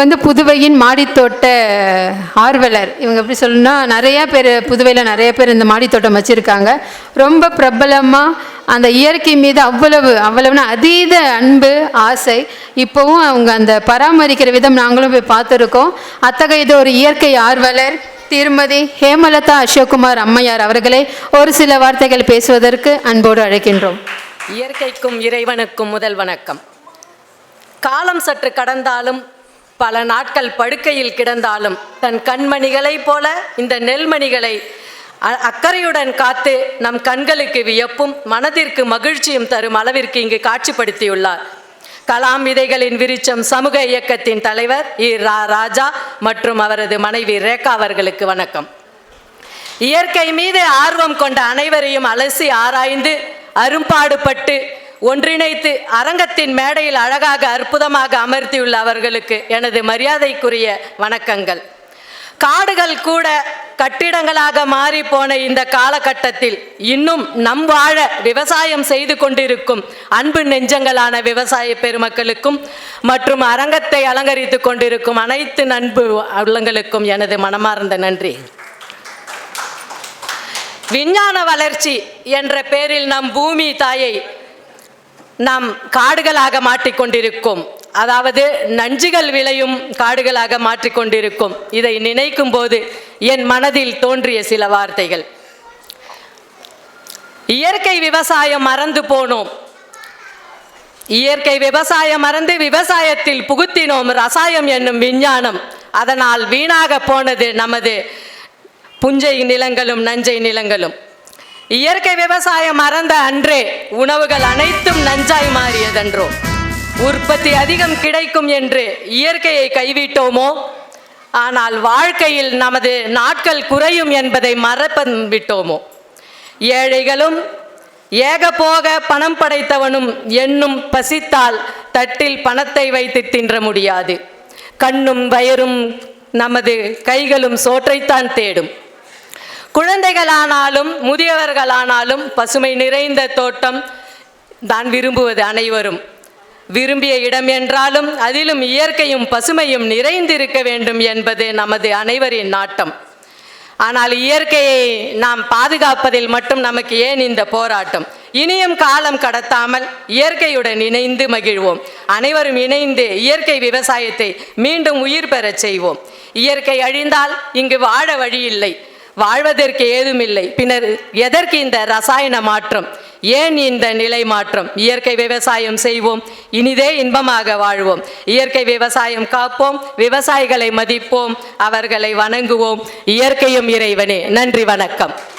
வந்து புதுவையின் மாடித்தோட்ட ஆர்வலர். இவங்க எப்படி சொல்லணும்னா நிறையா பேர் புதுவையில் நிறைய பேர் இந்த மாடித்தோட்டம் வச்சுருக்காங்க. ரொம்ப பிரபலமாக அந்த இயற்கை மீது அவ்வளவு அவ்வளவுனா அதீத அன்பு ஆசை. இப்போவும் அவங்க அந்த பராமரிக்கிற விதம் நாங்களும் போய் பார்த்துருக்கோம். அத்தகையது ஒரு இயற்கை ஆர்வலர் திருமதி ஹேமலதா அசோக்குமார் அம்மையார் அவர்களை ஒரு சில வார்த்தைகள் பேசுவதற்கு அன்போடு அழைக்கின்றோம். இயற்கைக்கும் இறைவனுக்கும் முதல் வணக்கம். காலம் சற்று கடந்தாலும் பல நாட்கள் படுக்கையில் கிடந்தாலும் தன் கண்மணிகளைப் போல இந்த நெல்மணிகளை அ- அக்கறையுடன் காத்து நம் கண்களுக்கு வியப்பும் மனதிற்கு மகிழ்ச்சியும் தரும் அளவிற்கு இங்கு காட்சிப்படுத்தியுள்ளார். கலாம் விதைகளின் விருச்சம் சமூக இயக்கத்தின் தலைவர் இ. ரா ராஜா மற்றும் அவரது மனைவி ரேகா அவர்களுக்கு வணக்கம். இயற்கை மீது ஆர்வம் கொண்ட அனைவரையும் அலசி ஆராய்ந்து அரும்பாடுபட்டு ஒன்றிணைத்து அரங்கத்தின் மேடையில் அழகாக அற்புதமாக அமர்த்தியுள்ள அவர்களுக்கு எனது மரியாதைக்குரிய வணக்கங்கள். காடுகள் கூட கட்டிடங்களாக மாறி போன இந்த காலகட்டத்தில் இன்னும் நம் வாழ விவசாயம் செய்து கொண்டிருக்கும் அன்பு நெஞ்சங்களான விவசாய பெருமக்களுக்கும் மற்றும் அரங்கத்தை அலங்கரித்து கொண்டிருக்கும் அனைத்து நண்பு உள்ளங்களுக்கும் எனது மனமார்ந்த நன்றி. விஞ்ஞான வளர்ச்சி என்ற பெயரில் நம் பூமி தாயை நாம் காடுகளாக மாற்றிக்கொண்டிருக்கும். அதாவது நஞ்சுகள் விளையும் காடுகளாக மாற்றிக்கொண்டிருக்கும். இதை நினைக்கும் போது என் மனதில் தோன்றிய சில வார்த்தைகள். இயற்கை விவசாயம் மறந்து போனோம். இயற்கை விவசாயம் மறந்து விவசாயத்தில் புகுத்தினோம். ரசாயம் என்னும் விஞ்ஞானம் அதனால் வீணாக போனது நமது புஞ்சை நிலங்களும் நஞ்சை நிலங்களும். இயற்கை விவசாயம் மறந்த அன்றே உணவுகள் அனைத்தும் நஞ்சாய் மாறியதன்றோ உற்பத்தி அதிகம் கிடைக்கும் என்று இயற்கையை கைவிட்டோமோ? ஆனால் வாழ்க்கையில் நமது நாட்கள் குறையும் என்பதை மறப்பன் விட்டோமோ? ஏழைகளும் ஏக போக பணம் படைத்தவனும் என்னும் பசித்தால் தட்டில் பணத்தை வைத்து தின்ற முடியாது. கண்ணும் வயரும் நமது கைகளும் சோற்றைத்தான் தேடும். குழந்தைகளானாலும் முதியவர்களானாலும் பசுமை நிறைந்த தோட்டம் தான் விரும்புவது அனைவரும். விரும்பிய இடம் என்றாலும் அதிலும் இயற்கையும் பசுமையும் நிறைந்திருக்க வேண்டும் என்பது நமது அனைவரின் நாட்டம். ஆனால் இயற்கையை நாம் பாதுகாப்பதில் மட்டும் நமக்கு ஏன் இந்த போராட்டம்? இனியும் காலம் கடத்தாமல் இயற்கையுடன் இணைந்து மகிழ்வோம். அனைவரும் இணைந்து இயற்கை விவசாயத்தை மீண்டும் உயிர் பெறச் செய்வோம். இயற்கை அழிந்தால் இங்கு வாழ வழியில்லை வாழ்வதற்கு ஏதுமில்லை. பின்னர் எதற்கு இந்த ரசாயன மாற்றம்? ஏன் இந்த நிலை மாற்றம்? இயற்கை விவசாயம் செய்வோம் இனிதே இன்பமாக வாழ்வோம். இயற்கை விவசாயம் காப்போம் விவசாயிகளை மதிப்போம் அவர்களை வணங்குவோம். இயற்கையும் இறைவனே. நன்றி வணக்கம்.